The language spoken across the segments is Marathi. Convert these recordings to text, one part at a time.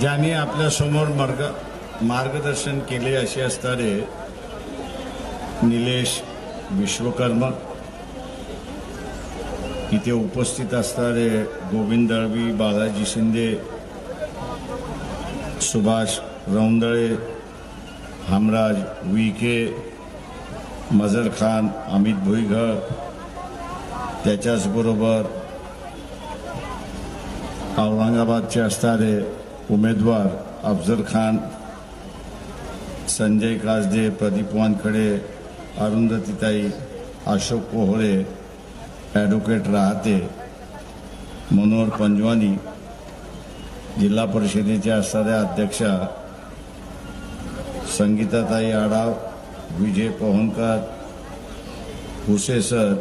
ज्यांनी आपल्यासमोर मार्ग मार्गदर्शन केले असे असणारे निलेश विश्वकर्मा इथे उपस्थित असणारे गोविंद दळवी बालाजी शिंदे सुभाष रौंदळे हमराज विके मजर खान अमित भुईघर त्याच्याचबरोबर औरंगाबादचे असणारे उमेदवार अफजल खान संजय काजदे प्रदीप वानखडे अरुंधतीताई अशोक कोहळे ॲडव्होकेट राहते. मनोहर पंजवानी जिल्हा परिषदेच्या असणाऱ्या अध्यक्षा संगीताताई आडाव विजय पोहनकर हुसेसर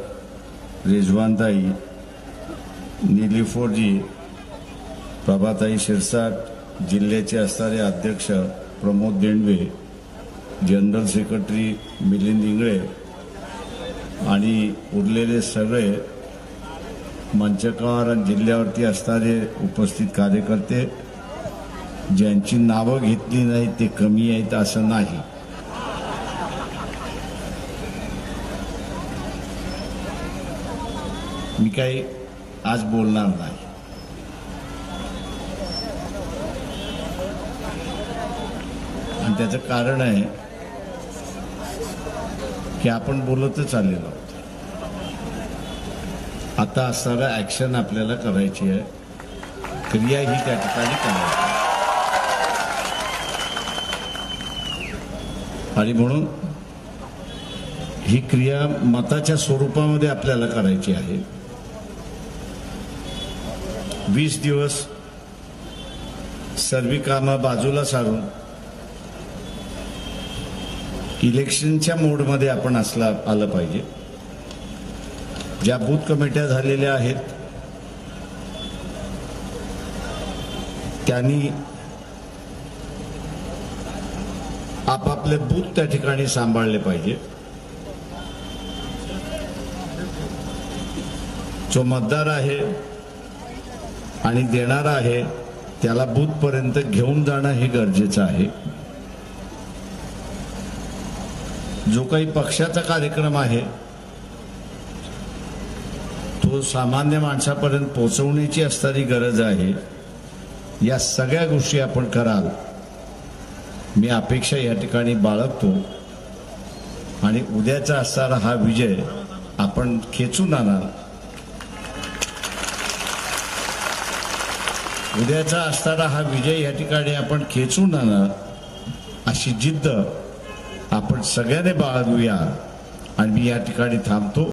रिजवानताई निलिफोरजी प्रभाताई शिरसाट जिल्ह्याचे असणारे अध्यक्ष प्रमोद देंडवे जनरल सेक्रेटरी मिलिंद इंगळे आणि उरलेले सगळे मंचकावर आणि जिल्ह्यावरती असणारे उपस्थित कार्यकर्ते ज्यांची नावं घेतली नाही ते कमी आहेत असं नाही. मी काही आज बोलणार नाही. त्याचं कारण आहे की आपण बोलतच आलेलो आहोत. आता असणारा ऍक्शन आपल्याला करायची आहे. क्रिया ही त्या ठिकाणी करायची आणि म्हणून ही क्रिया मताच्या स्वरूपामध्ये आपल्याला करायची आहे. वीस दिवस सर्वी कामं बाजूला सारून इलेक्शनच्या मोडमध्ये आपण असला आलं पाहिजे. ज्या बूथ कमिट्या झालेल्या आहेत त्यांनी आपापले बूथ त्या ठिकाणी सांभाळले पाहिजे. जो मतदार आहे आणि देणारा आहे त्याला बूथपर्यंत घेऊन जाणं हे गरजेचं आहे. जो काही पक्षाचा कार्यक्रम आहे तो सामान्य माणसापर्यंत पोचवण्याची असणारी गरज आहे या सगळ्या गोष्टी आपण कराल. मी अपेक्षा या ठिकाणी बाळगतो. आणि उद्याचा असणारा हा विजय आपण खेचून आणणार. उद्याचा असणारा हा विजय या ठिकाणी आपण खेचून आणणार अशी जिद्द आपण सगळ्यांनी बाळगूया. आणि मी या ठिकाणी थांबतो.